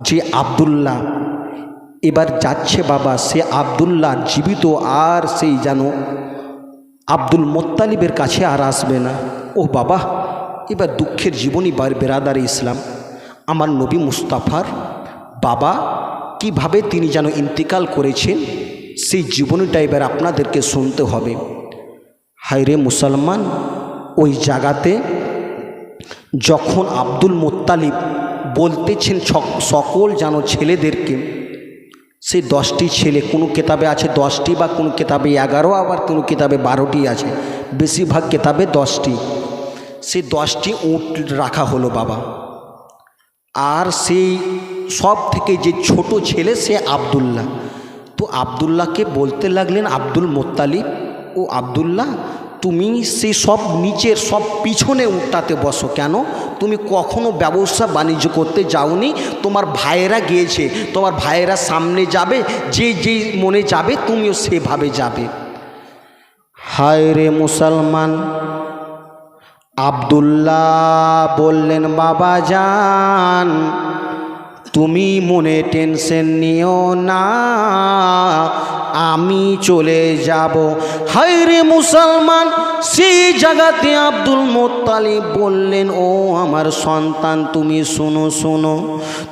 যে আবদুল্লাহ এবার যাচ্ছে বাবা, সে আবদুল্লাহ জীবিত আর সেই যেন আব্দুল মোত্তালিবের কাছে আর আসবে না। ও বাবা, এবার দুঃখের জীবনী বেরাদার ইসলাম। আমার নবী মুস্তাফার বাবা কীভাবে তিনি যেন ইন্তিকাল করেছেন, সেই জীবনীটা এবার আপনাদেরকে শুনতে হবে। হায়রে মুসলমান, ওই জায়গাতে যখন আব্দুল মোত্তালিব বলতেছেন সকল যেন ছেলেদেরকে সে দশটি ছেলে, কোনো কেতাবে আছে দশটি বা কোনো কেতাবে এগারো, আবার কোনো কেতাবে বারোটি আছে? বেশিরভাগ কেতাবে দশটি। সে দশটি উট রাখা হলো বাবা। আর সেই সব থেকে যে ছোট ছেলে, সে আবদুল্লাহ। তো আবদুল্লাহকে বলতে লাগলেন, আব্দুল মোত্তালিব ও আবদুল্লাহ, তুমি সেই সব নিচের সব পিছনে উঠটাতে বসো। কেন? তুমি কখনো ব্যবসা বাণিজ্য করতে যাওনি? তোমার ভাইয়েরা গিয়েছে, তোমার ভাইয়েরা সামনে যাবে, যে যে মনে যাবে তুমিও সেভাবে যাবে। হায় রে মুসলমান, আবদুল্লাহ বললেন, বাবা যান তুমি মনে টেনশন নিও না, আমি চলে যাব। হায়রে মুসলমান, সেই জায়গাতে আব্দুল মোত্তালিব বললেন, ও আমার সন্তান, তুমি শোনো শোনো,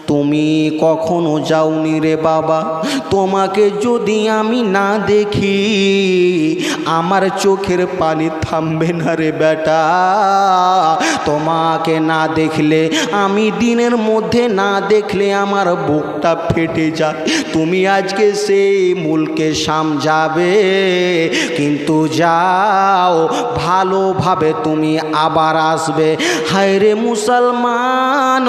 তুমি কখনো যাওনি রে বাবা। তোমাকে যদি আমি না দেখি, আমার চোখের পানি থামবে না রে বেটা। তোমাকে না দেখলে, আমি দিনের মধ্যে না দেখলে আমার বুকটা ফেটে যায়। তুমি আজকে সেই মূলকে সাম যাবে কিন্তু যাও, ভালোভাবে তুমি আবার আসবে। হায়রে মুসলমান,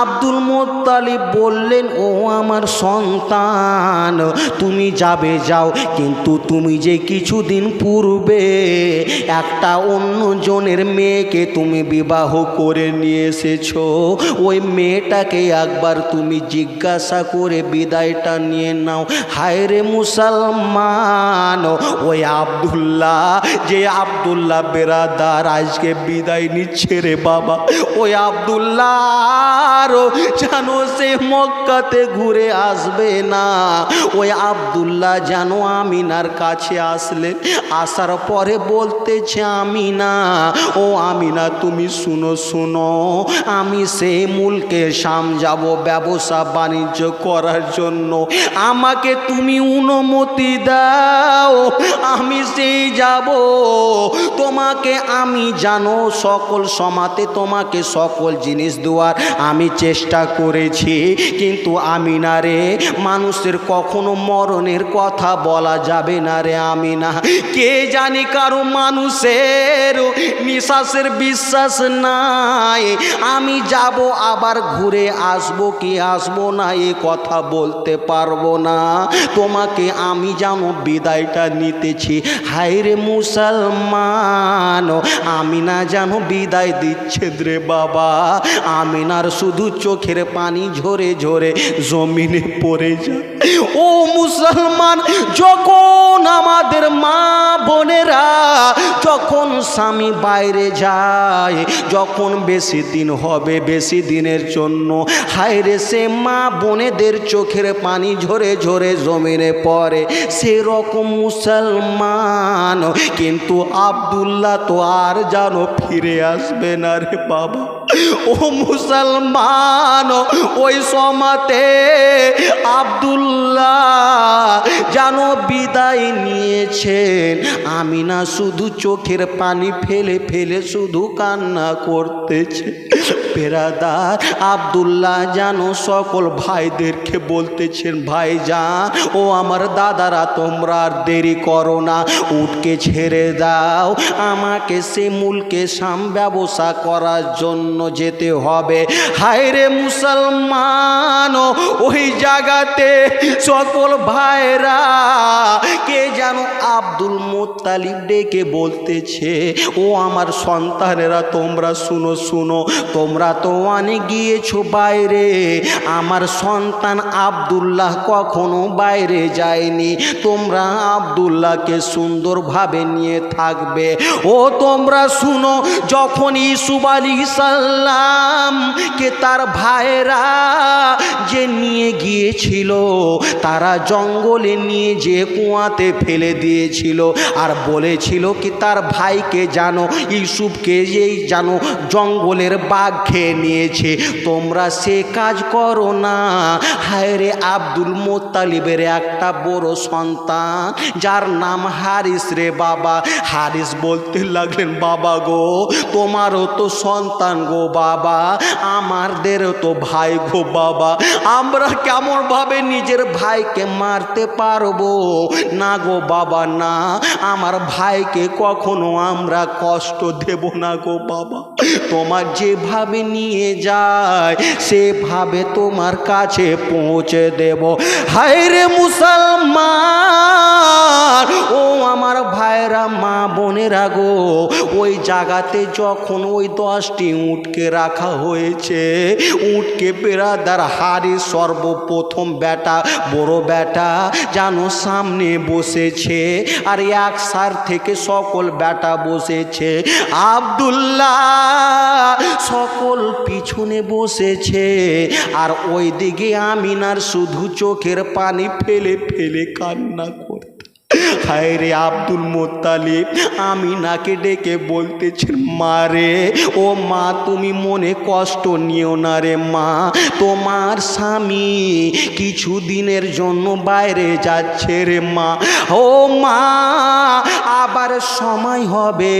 আব্দুল মোত্তালিব বললেন, ও আমার সন্তান, তুমি যাবে, যাও। কিন্তু তুমি যে কিছুদিন পূর্বে একটা অন্য জনের মেয়েকে তুমি বিবাহ করে নিয়ে এসেছ, ওই মেয়েটাকে একবার তুমি জিজ্ঞাসা করে বিদায়টা নিয়ে নাও। হায় রে মুসলমান, ওই আবদুল্লাহ, যে আবদুল্লাহ বেরাদার আজকে বিদায় নিচ্ছে রে বাবা। ওই আবদুল্লাহ জানো সে মক্কাতে ঘুরে আসবে না। ওই আবদুল্লাহ যেন আমিনার কাছে আসলে আসার পরে বলতেছে, আমিনা, ও আমিনা, তুমি শুনো শুনো। আমি সেই মূলকে সাম যাব ব্যবসা বাণিজ্য করার জন্য। আমাকে তুমি অনুমতি দাও, আমি সেই যাব। তোমাকে আমি জানো, সকল সমাতে তোমাকে সকল জিনিস দেওয়ার আমি চেষ্টা করেছি। কিন্তু আমি না রে, মানুষের কখনো মরণের কথা বলা যাবে না রে আমি না। কে জানি কারও মানুষের নিঃশ্বাসের বিশ্বাস নাই। আমি যাব, আবার ঘুরে আসব কি আসব না, এ কথা বলতে পারব না। তোমাকে আমি যেন বিদায়টা নিতেছি। হায়রে মুসলমান আমি না যেন বিদায় দিচ্ছে রে বাবা। আমিনার শুধু চোখের পানি ঝরে ঝরে জমিনে পড়ে যায়। ও মুসলমান, যখন আমাদের মা বোনেরা যখন স্বামী বাইরে যায়, যখন বেশি দিন হবে, বেশি দিনের জন্য, হায়রে সে মা বোনেদের চোখের পানি ঝরে ঝরে জমিনে পড়ে। সেরকম মুসলমান, কিন্তু আবদুল্লাহ তো আর জানো ফিরে আসবে না রে বাবা। ও মুসলমান, ওই সমাতে আবদুল্লাহ যেন বিদায় নিয়েছেন। আমি না শুধু চোখের পানি ফেলে ফেলে শুধু কান্না করতেছে। পেরাদার আবদুল্লাহ যেন সকল ভাইদেরকে বলতেছেন ভাই যা ও আমার দাদারা, তোমরা আর দেরি করো না উঠকে ছেড়ে দাও। আমাকে সে মূলকে সাম ব্যবসা করার জন্য যেতে হবে। হায়রে মুসলমান ওই জায়গাতে সকল ভাইরা, কে যেন আব্দুল মোত্তালিব ডেকে বলতেছে, ও আমার সন্তানেরা, তোমরা শুনো শুনো, তোমরা তো অনেক গিয়েছো বাইরে। আমার সন্তান আবদুল্লাহ কখনো বাইরে যায়নি। তোমরা আবদুল্লাহকে সুন্দরভাবে নিয়ে থাকবে। ও তোমরা শুনো, যখন ইসুব আলী সাল্লাম কে তার ভাইরা যে নিয়ে গিয়েছিল, তারা জঙ্গলে নিয়ে যে কুয়াতে ফেলে দিয়েছিল আর বলেছিল কি তার ভাইকে জানো, ইউসুফকে যেই জানো জঙ্গলের বাঘ খেয়ে নিয়েছে। তোমরা সে কাজ করো না। হায় রে আব্দুল মোত্তালিবের একটা বড় সন্তান, যার নাম হারিস রে বাবা। হারিস বলতে লাগলেন, বাবা গো, তোমারও তো সন্তান গো। বাবা আমাদেরও তো ভাই গো বাবা, আমরা কেমনভাবে নিজের ভাইকে মারতে পারব? না গো বাবা, না, আমার ভাইকে কখনো আমরা কষ্ট দেব না গো বাবা। তোমার যেভাবে নিয়ে যায় সেভাবে তোমার কাছে পৌঁছে দেব। হায় রে মুসলমান, ও আমার ভাইরা, মা বোনেরা গো, ওই জায়গাতে যখন ওই দশটি উটকে রাখা হয়েছে, উটকে বেড়াদার হারি সর্বপ্রথম বেটা বড় বেটা জানো সামনে বসেছে, আর এক সার থেকে সকল বেটা বসেছে। আবদুল্লাহ সকল পিছনে বসেছে আর ওই দিকে আমিনার শুধু চোখের পানি ফেলে ফেলে কান্না হায় রে আব্দুল মোত্তালিব, আমি নাকে ডেকে বলতেছেন মা রে, ও মা, তুমি মনে কষ্ট নিও না রে মা। তোমার স্বামী কিছু দিনের জন্য বাইরে যাচ্ছে রে মা। ও মা, আবার সময় হবে,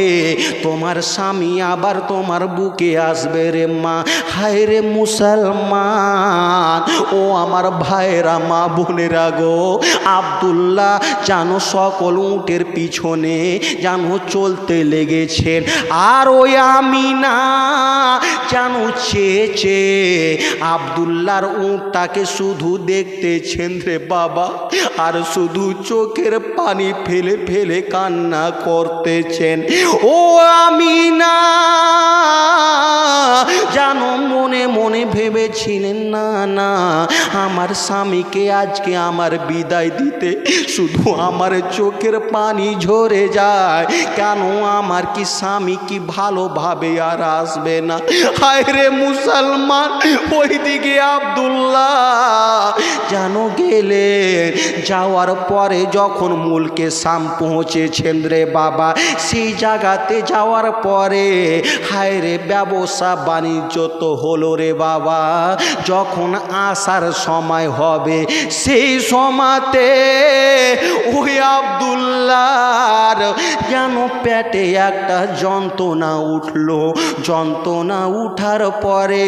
তোমার স্বামী আবার তোমার বুকে আসবে রে মা। হায় রে মুসলমান, ও আমার ভাইরা মা বোনেরা গো, আবদুল্লাহ জানো সকল উটের পিছনে জানো চলতে লেগেছেন। আর ওই আমি না জানো চেয়েছে, আবদুল্লার উঁটটাকে শুধু দেখতেছেন রে বাবা, আর শুধু চোখের পানি ফেলে ফেলে কান্না করতেছেন। ও আমি না জানো মনে মনে ভেবেছিলেন, না না, আমার স্বামীকে আজকে আমার বিদায় দিতে, শুধু আমার চোখের পানি ঝরে যায়। কেন আমার কি স্বামী কি ভালোভাবে আর আসবে না? হায় রে মুসলমান ওই দিকে আবদুল্লাহ জানো গেলে যাওয়ার পরে যখন মূলকে সাম পৌঁছেছেন রে বাবা, সেই জায়গাতে যাওয়ার পরে হায় রে ব্যবসা বাণিজ্য তো হলো রে বাবা। যখন আসার সময় হবে, সেই সময়তে ওই আবদুল্লার যেন পেটে একটা যন্ত্রণা উঠল। যন্ত্রণা উঠার পরে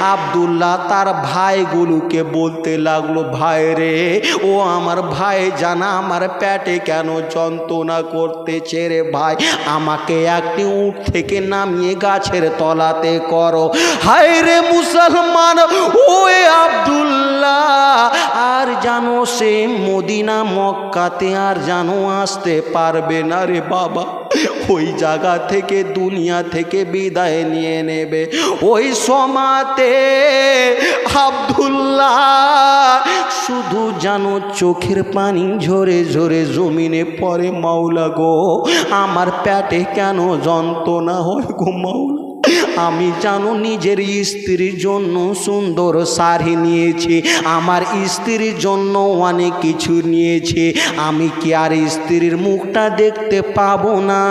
আবদুল্লাহ তার ভাইগুলোকে বলতে লাগল, ভাই রে, ও আমার ভাই জানা, আমার পেটে কেন যন্ত্রণা করতেছে রে ভাই? আমাকে একটি উঠ থেকে নামিয়ে গাছের তলাতে করো। হায় রে মুসলমান ওই আবদুল্লাহ আর জানো সে মদিনা মক্কাতে আর জানো আসতে পারবে না রে বাবা। ওই জায়গা থেকে, দুনিয়া থেকে বিদায় নিয়ে নেবে। ওই সমাতে আবদুল্লাহ শুধু জানো চোখের পানি ঝরে ঝরে জমিনে পরে মাওলা গো। আমার পেটে কেন যন্ত্রণা হয় গো মাওলা? আমি জানো নিজের স্ত্রীর জন্য সুন্দর শাড়ি নিয়েছি। আমার স্ত্রীর জন্য অনেক কিছু নিয়েছি। আমি কি আর স্ত্রীর মুখটা দেখতে পাবো না?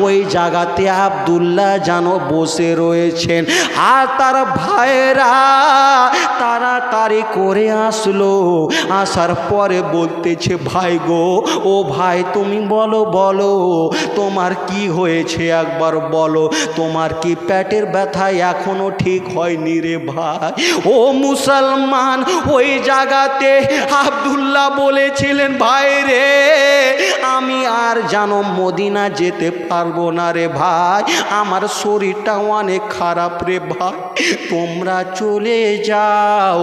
ওই জায়গাতে আবদুল্লাহ জানো বসে রয়েছেন। আর তার ভাইয়েরা তাড়াতাড়ি করে আসলো। আসার পরে বলতেছে, ভাই গো, ও ভাই, তুমি বলো বলো, তোমার কি হয়েছে একবার বলো? তোমার কি পেটের ব্যথা এখনও ঠিক হয়নি রে ভাই। ও মুসলমান, ওই জায়গাতে আবদুল্লাহ বলেছিলেন, ভাই রে, আমি আর জানো মদিনা যেতে পারব না রে ভাই। আমার শরীরটা অনেক খারাপ রে ভাই। তোমরা চলে যাও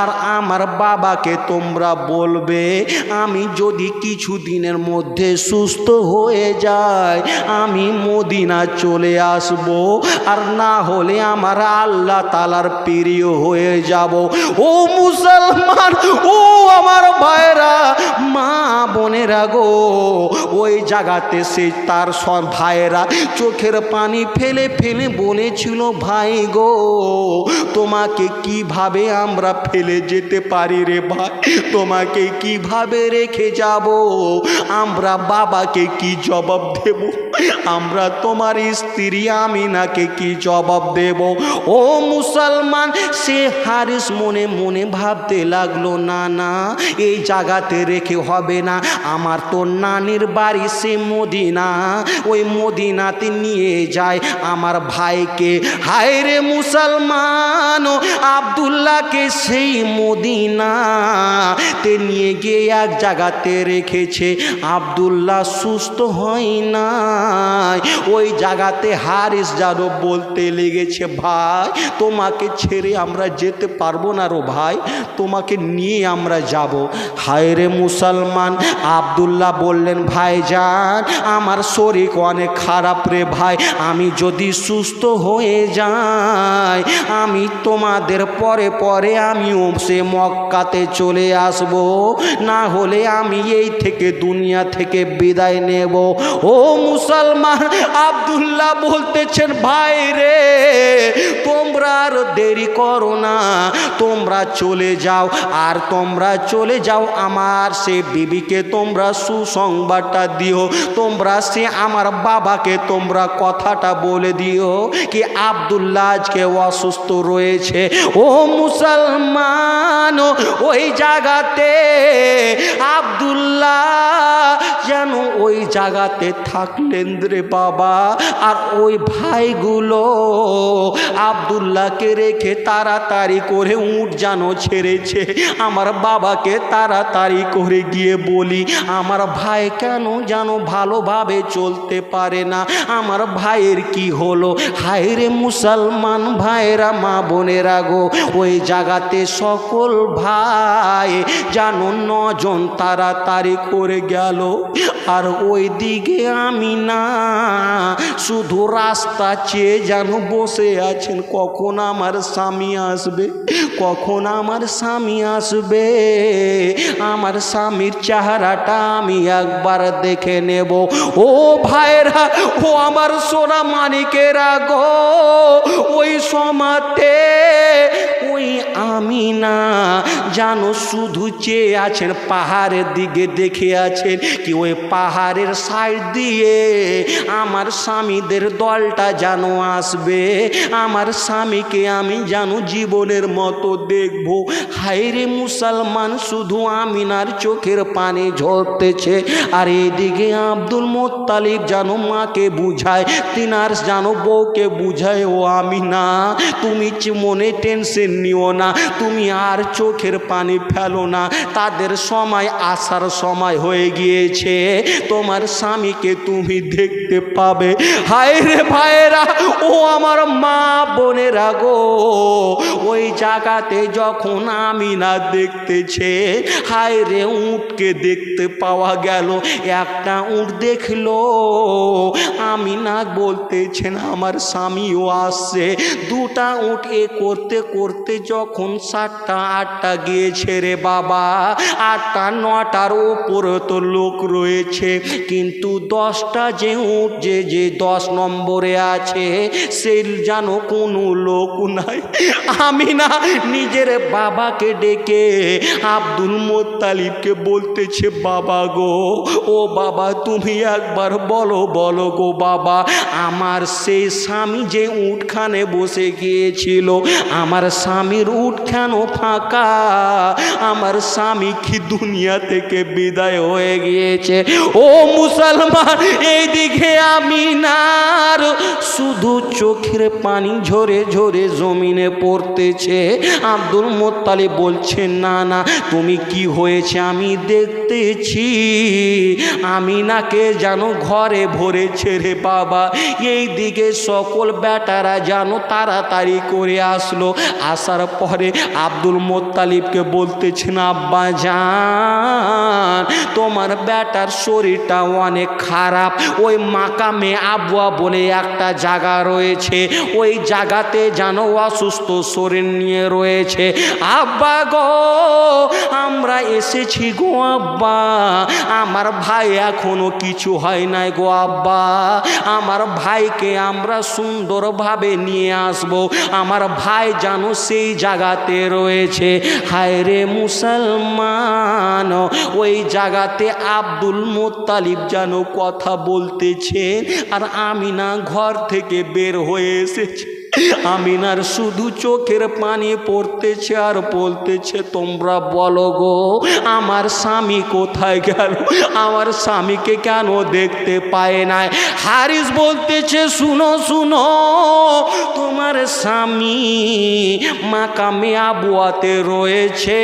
আর আমার বাবাকে তোমরা বলবে, আমি যদি কিছু দিনের মধ্যে সুস্থ হয়ে যায় আমি মদিনা চলে আসব। আর না হলে আমার আল্লাহ তালার প্রিয় হয়ে যাব। ও মুসলমান, ও আমার ভাইরা মা বোনেরা গো, ওই জায়গাতে সে তার সব চোখের পানি ফেলে ফেলে বলেছিল ভাই গো, তোমাকে কীভাবে আমরা ফেলে যেতে পারি রে ভাই? তোমাকে কীভাবে রেখে যাব? আমরা বাবাকে কি জবাব দেব? আমরা তোমার স্ত্রী আমিনাকে কি জবাব দেব? ও মুসলমান, সে হারিস মনে মনে ভাবতে লাগল, না না, এই জায়গাতে রেখে হবে না। আমার তো নানির বাড়ি সে মদিনা। ওই মদিনাতে নিয়ে যায় আমার ভাইকে। হায় রে মুসলমান আবদুল্লাহকে সেই মদিনা তে নিয়ে গিয়ে এক জায়গাতে রেখেছে। আবদুল্লাহ সুস্থ হয় না। ওই জায়গাতে হারিস যাদব বলতে লেগেছে, ভাই, তোমাকে ছেড়ে আমরা যেতে পারব না রো ভাই, তোমাকে নিয়ে আমরা যাব। হায় রে মুসলমান, আবদুল্লাহ বললেন ভাই যান আমার শরীর অনেক খারাপ রে ভাই, আমি যদি সুস্থ হয়ে যাই, আমি তোমাদের পরে পরে আমিও সে মক্কাতে চলে আসব। না হলে আমি এই থেকে দুনিয়া থেকে বিদায় নেব। ও মুসলমান আবদুল্লাহ বলতেছেন, ভাই রে, তোমরা আর দেরি করো না, তোমরা চলে যাও, আর তোমরা চলে যাও, আমার সে বিবিকে তোমরা সুসংবাদটা দিও, তোমরা সে আমার বাবাকে তোমরা কথাটা বলে দিও, কি আবদুল্লাহ আজকে অসুস্থ রয়েছে? ও মুসলমান, ওই জায়গাতে আবদুল্লাহ যেন ওই জায়গাতে থাকলেন রে বাবা, আর ওই ভাইগুলো আবদুল্লাহকে রেখে তাড়াতাড়ি করে উঠ যেন ছেড়েছে। আমার বাবাকে তাড়াতাড়ি করে গিয়ে বলি, আমার ভাই কেন যেন ভালোভাবে চলতে পারে না? আমার ভাইয়ের কি হলো? হায় রে মুসলমান ভাইরা মা বোনেরা গো, ওই জায়গাতে সকল ভাই যেন নজন তাড়াতাড়ি করে গেল। আর ওই দিকে আমি না শুধু রাস্তা চেয়ে যেন বসে আছেন, কখন আমার স্বামী আসবে? কখন আমার স্বামী আসবে? আমার স্বামীর চেহারাটা আমি একবার দেখে নেব। ও ভাইরা ও আমার সোনা মানিকেরা গো, ওই সমাতে ওই আমি না। জানো, শুধু চেয়ে আছেন, পাহাড়ের দিকে দেখে আছেন। কি ওই পাহাড়ের সাইড দিয়ে আমার স্বামীদের দলটা যেন আসবে? আমার স্বামীকে আমি জানো জীবনের মতো দেখব। হাইরে মুসলমান, শুধু আমিনার চোখের পানি ঝরতেছে। আর এদিকে আব্দুল মোত্তালিব জানো মাকে বুঝায়, তিনার জানো বউকে বুঝায়, ও আমিনা, তুমি মনে টেনশন নিও না, তুমি আর চোখের পানি ফেলো না। তাদের সময় আসার সময় হয়ে গিয়েছে, তোমার স্বামীকে তুমি দেখতে পাবে। হায় রে ভাইরা ও আমার মা বোনেরা গো, ওই জায়গাতে যখন আমি না দেখতেছে, হায় রে উঠকে দেখতে পাওয়া গেল। একটা উঠ দেখল, আমি না বলতেছেন আমার স্বামীও আসছে। দুটা উঠ এ করতে করতে যখন সাতটা, আটটা গিয়েছে রে বাবা। আটটা, নটার ওপরে তো লোক রয়েছে। কিন্তু দশটা যে উঠ যে যে দশ নম্বরে আছে সে যেন কোনো লোক নাই। আমি না নিজের বাবাকে ডেকে আব্দুল মোত্তালিবকে বলতেছে, বাবা গো, ও বাবা, তুমি একবার বলো বলো গো বাবা, আমার সেই স্বামী যে উঠখানে বসে গিয়েছিল, আমার স্বামীর উঠ কেন ফাঁকা। আমার স্বামী কি দুনিয়া থেকে বিদায় হয়ে গিয়েছে? ও মুসলমান, এইদিকে আমি নার। শুধু চোখের পানি ঝরে ঝরে জমিনে পড়তেছে। আব্দুল মোত্তালি বলছে, না না, তুমি কি হয়েছে আমি দেখতেছি। আমি নাকে যেন ঘরে ভরেছে রে বাবা। এই দিকে সকল বেটারা যেন তাড়াতাড়ি করে আসলো। আসার পরে আব্দুল মোত্তালিবকে বলতেছেন, আব্বা যান তোমার বেটার শরীরটা অনেক খারাপ। ওই মাকামে আবুয়া বলে একটা জায়গা রয়েছে। ওই জায়গাতে যেন অসুস্থ শরীর নিয়ে রয়েছে। আব্বা গো, আমরা আমরা এসেছি গো আব্বা। আমার ভাই এখনও কিছু হয় নাই গো আব্বা। আমার ভাইকে আমরা সুন্দরভাবে নিয়ে আসব। আমার ভাই জানো সেই জায়গাতে রয়েছে। হায় রে মুসলমান, ওই জায়গাতে আব্দুল মোত্তালিব যেন কথা বলতেছে আর আমি না ঘর থেকে বের হয়ে এসেছি। আমিনার শুধু চোখের পানি পড়তেছে আর বলতেছে, তোমরা বলো গো, আমার স্বামী কোথায় গেল? আমার স্বামীকে কেন দেখতে পায় নাই? হারিস বলতেছে, শুনো শুনো তোমার স্বামী মাকামে আবুয়াতে রয়েছে।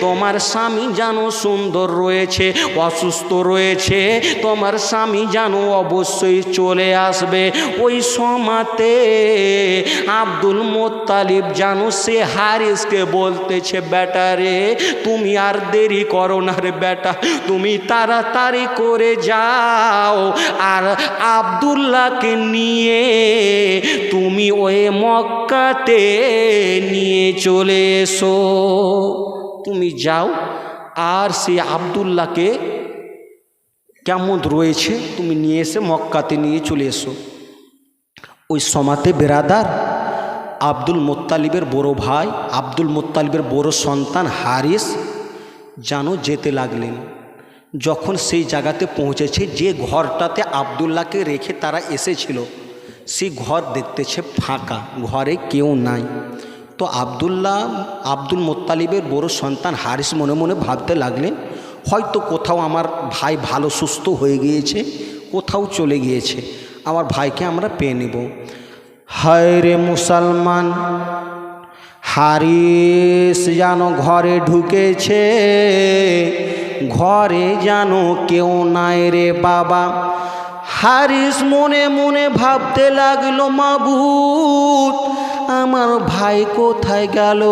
তোমার স্বামী জানো সুন্দর রয়েছে, অসুস্থ রয়েছে। তোমার স্বামী জানো অবশ্যই চলে আসবে। ওই সমাতে আব্দুল মোত্তালিব জানো সে হারিসকে বলতেছে ব্যাটারে তুমি আর দেরি করো না রে বেটা, তুমি তাড়াতাড়ি করে যাও। আর আবদুল্লাহকে নিয়ে তুমি ওই মক্কাতে নিয়ে চলে এসো। তুমি যাও, আর সে আবদুল্লাহকে কেমন রয়েছে তুমি নিয়ে এসে মক্কাতে নিয়ে চলে এসো। ওই সমাতে বেরাদার আব্দুল মোত্তালিবের বড় ভাই, আব্দুল মোত্তালিবের বড় সন্তান হারিস জানো যেতে লাগলেন। যখন সেই জায়গাতে পৌঁছেছে, যে ঘরটাতে আবদুল্লাহকে রেখে তারা এসেছিল সেই ঘর দেখতেছে ফাঁকা, ঘরে কেউ নাই। তো আবদুল্লাহ, আব্দুল মোত্তালিবের বড় সন্তান হারিস মনে মনে ভাবতে লাগলেন, হয়তো কোথাও আমার ভাই ভালো, সুস্থ হয়ে গিয়েছে, কোথাও চলে গিয়েছে, আমার ভাইকে আমরা পেয়ে নেব। হায় রে মুসলমান, হারিস যেন ঘরে ঢুকেছে, ঘরে যেন কেউ নাই রে বাবা। হারিস মনে মনে ভাবতে লাগল মাবুত আমার ভাই কোথায় গেল?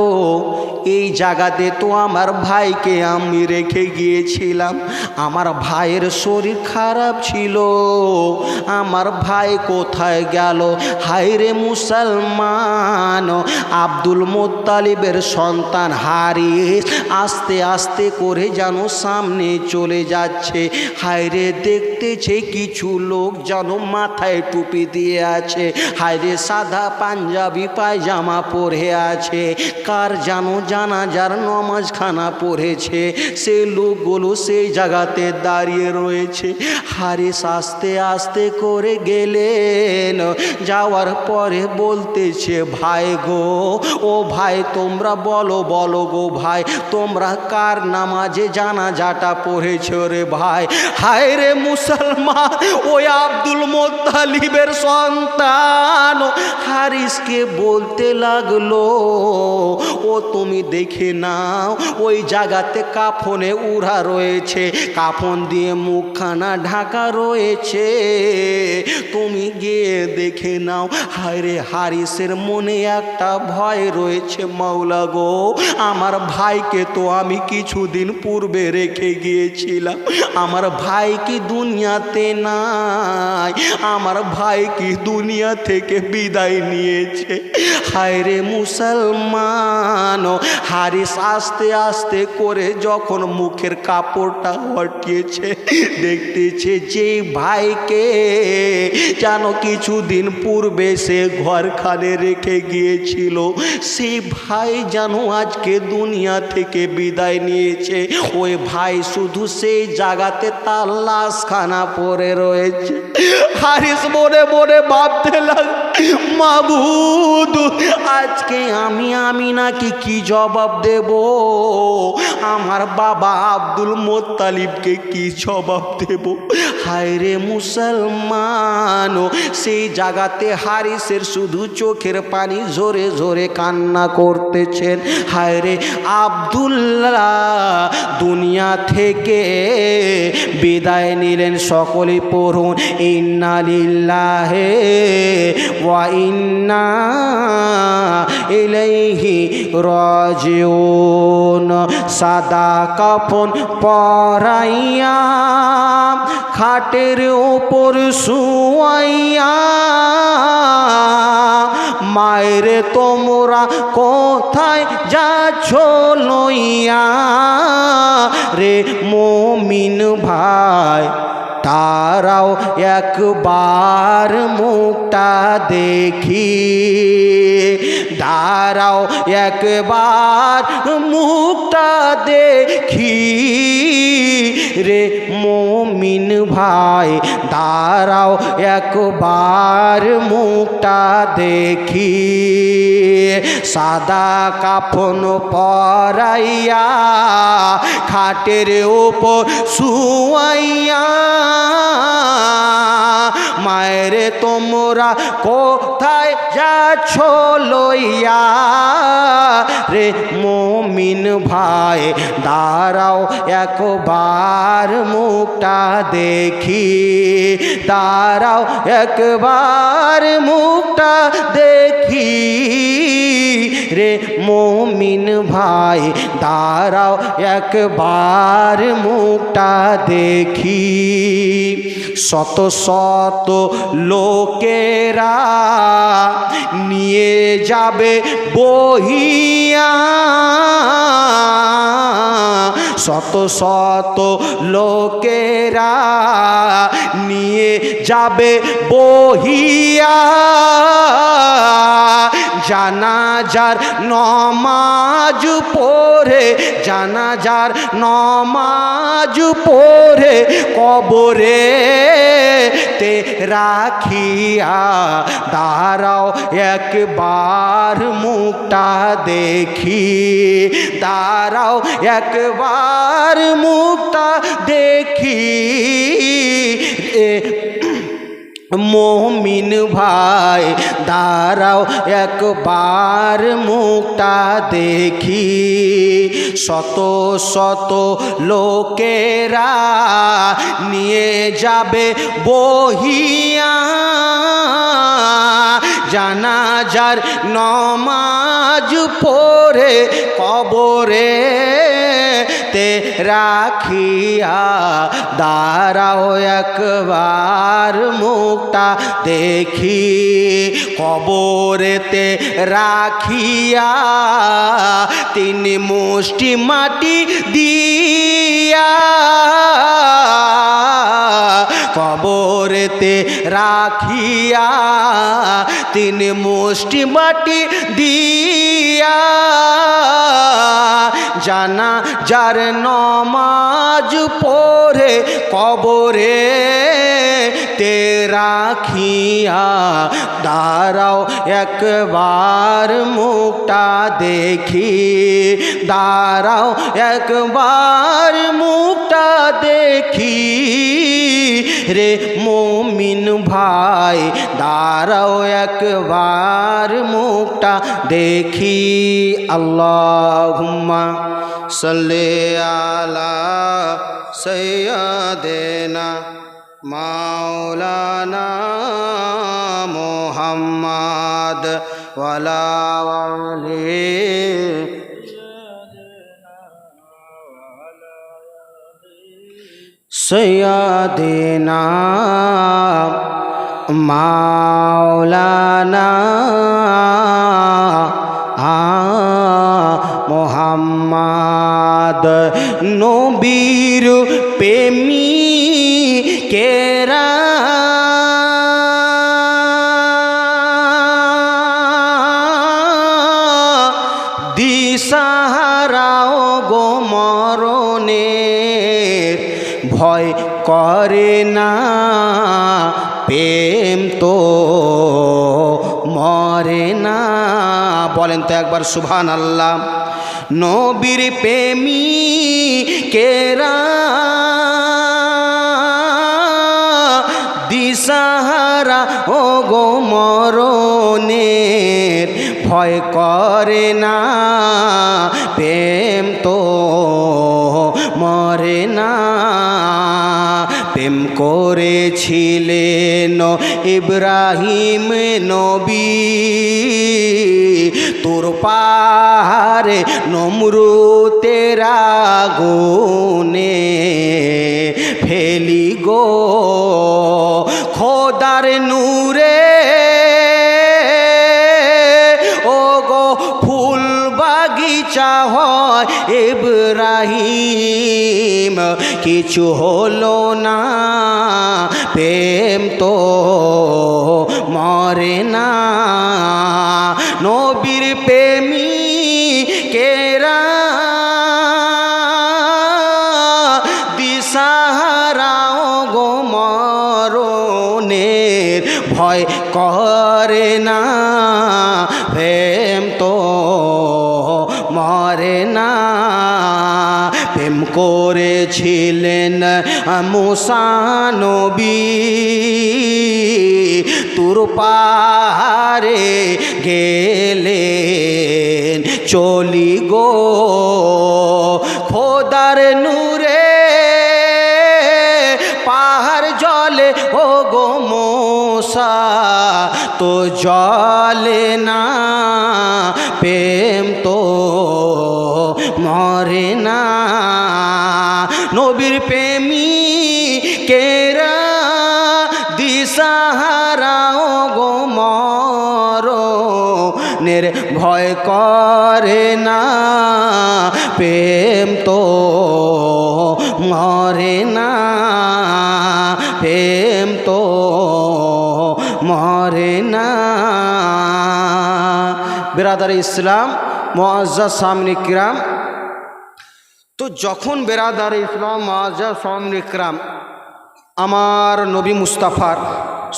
এই জায়গাতে তো আমার ভাইকে আমি রেখে গিয়েছিলাম। আমার ভাইয়ের শরীর খারাপ ছিল। আমার ভাই কোথায় গেল? হাইরে মুসলমান, আব্দুল মোত্তালিবের সন্তান হারিস আস্তে আস্তে করে যেন সামনে চলে যাচ্ছে। হাইরে দেখতেছে কিছু লোক যেন মাথায় টুপি দিয়ে আছে। হাইরে সাদা পাঞ্জাবি পায়জামা পরে আছে। কার যেন জানাজার নমাজখানা পড়েছে? সে লোকগুলো সেই জায়গাতে দাঁড়িয়ে রয়েছে। হারিস আস্তে আস্তে করে গেলেন। যাওয়ার পরে বলতেছে, ভাই গো, ও ভাই, তোমরা বলো বলো গো ভাই, তোমরা কার নামাজে জানাজাটা পড়েছ রে ভাই? হায় রে মুসলমান, ওই আব্দুল মোত্তালিবের সন্তান, হারিসকে বলতে লাগল, ও তুমি দেখে নাও, ওই জায়গাতে কাফনে উড়া রয়েছে, কাফন দিয়ে মুখখানা ঢাকা রয়েছে। তুমি গিয়ে দেখে নাও, হায়রে হারিসের মনে একটা ভয় রয়েছে, মাওলা গো। আমার ভাইকে তো আমি কিছুদিন পূর্বে রেখে গিয়েছিলাম, আমার ভাই কি দুনিয়াতে নাই, আমার ভাই কি দুনিয়া থেকে বিদায় নিয়েছে হায়রে মুসলমান, হারিস আস্তে আস্তে করে যখন মুখের কাপড়টা হটিয়েছে, দেখতেছে যে ভাইকে যেন কিছুদিন পূর্বে সে ঘরখানে রেখে গিয়েছিল। সেই ভাই যেন আজকে দুনিয়া থেকে বিদায় নিয়েছে। ওই ভাই শুধু সেই জায়গাতে তার লাশখানা পড়ে রয়েছে। হারিস মনে মনে ভাবতে লাগ মাবুদ, আজকে আমি আমি নাকি কি জবাব দেব? আমার বাবা আব্দুল মোত্তালিবকে কি জবাব দেব? হায় রে মুসলমান, সেই জায়গাতে হারিসের শুধু চোখের পানি ঝরে ঝরে কান্না করতেছেন। হায় রে আবদুল্লাহ, দুনিয়া থেকে বিদায় নিলেন সকলে পড়ুন ইন্না লিল্লাহে ওয়া ইন্না ইলাইহি রাজিউন। সাদা কাফন পরাইয়া, খাটের ওপর শুয়াইয়া মায়েরে তোমরা কোথায় যাচ্ছ লইয়া? রে মমিন ভাই, তারাও একবার মুখটা দেখি। দাঁড়াও একবার মুখটা দেখি। রে মমিন ভাই, দাঁড়াও একবার মুখটা দেখি। সাদা কাফন পরাইয়া খাটের ওপর শুয়াইয়া, মায়ের তোমরা কোথায় যাচ্ছ লইয়া? রে মমিন ভাই, দাঁড়াও একবার মুখটা দেখি। তারাও একবার মুখটা দেখি। রে মমিন ভাই, দাঁড়াও, একবার মুখটা দেখি। শত শত লোকেরা নিয়ে যাবে বহিয়া। শত শত লোকেরা নিয়ে যাবে বহিয়া জানাজার নমাজ পড়ে, জানাজার নমাজ পড়ে, কবরে তে রাখিয়া দাঁড়াও, একবার মুখটা দেখি। দাঁড়াও, একবার মুখটা দেখি। মমিন ভাই দাঁড়াও একবার মুখটা দেখি। শত শত লোকেরা নিয়ে যাবে বহিয়া। জানাজার নমাজ পড়ে কবরে তে রাখিয়া দাঁড়াও একবার মুখটা দেখি। কবরেতে রাখিয়া তিনি মুষ্টি মাটি দিয়া কবরেতে রাখিয়া তিন মুষ্টি মাটি দিয়া জানা যার নমাজ পড়ে কবরে তে রাখিয়া দাঁড়াও একবার মুখটা দেখি। দাঁড়াও একবার মুখটা দেখি। রে মমিন ভাই দাঁড়াও একবার মুখটা দেখি। আল্লাহ সাল্লে আলা সৈয়দেনা মাওলানা মোহাম্মদ ওয়ালা সৈয়দেনা মাওলানা মোহাম্মদ নবীর প্রেমী কেরা তো একবার সুভান আল্লাহ নবীর প্রেমী কেরা দিশাহারা ও গো মরণের ভয় করে না। প্রেম করেছিলেন ইব্রাহিম নবী। তোর পাহাড়ে নমরু তেরা গুনে ফেলি গো খোদার নূরে। ও গো ফুল বাগিচা হয় ইব্রাহিম কিছু হলো না। প্রেম তো মরে না। নবীর প্রেমী করেছিলেন। মুসানবী তুর পাহাড়ে গেলেন। চলি গো খোদার নূরে, পাহাড় জলে, ও গো মোসা তো জলে না প্রেম মরে না, প্রেম তো মরে না। বেরাদার ইসলাম, মোয়াজ্জা সামনে কিরাম তো যখন বেরাদার ইসলাম, মোয়াজ্জা সামনে কিরাম আমার নবী মুস্তাফার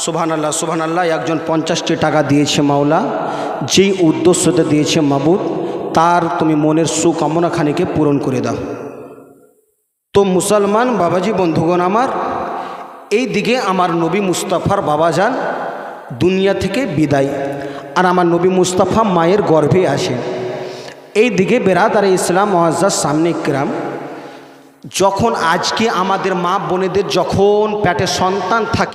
সুবহান আল্লাহ আল্লাহ একজন পঞ্চাশটি টাকা দিয়েছে মাওলা, যেই উদ্দেশ্যতে দিয়েছে মাবুদ, তার তুমি মনের সুকামনাখানিকে পূরণ করে দাও। তো মুসলমান বাবাজি, বন্ধুগণ আমার, এই দিকে আমার নবী মুস্তাফার বাবা যান, দুনিয়া থেকে বিদায়। আর আমার নবী মুস্তাফা মায়ের গর্ভে আসে এই দিকে বেরাদার ইসলাম মহাজার সামনে গ্রাম যখন আজকে আমাদের মা বোনেদের যখন পেটে সন্তান থাকে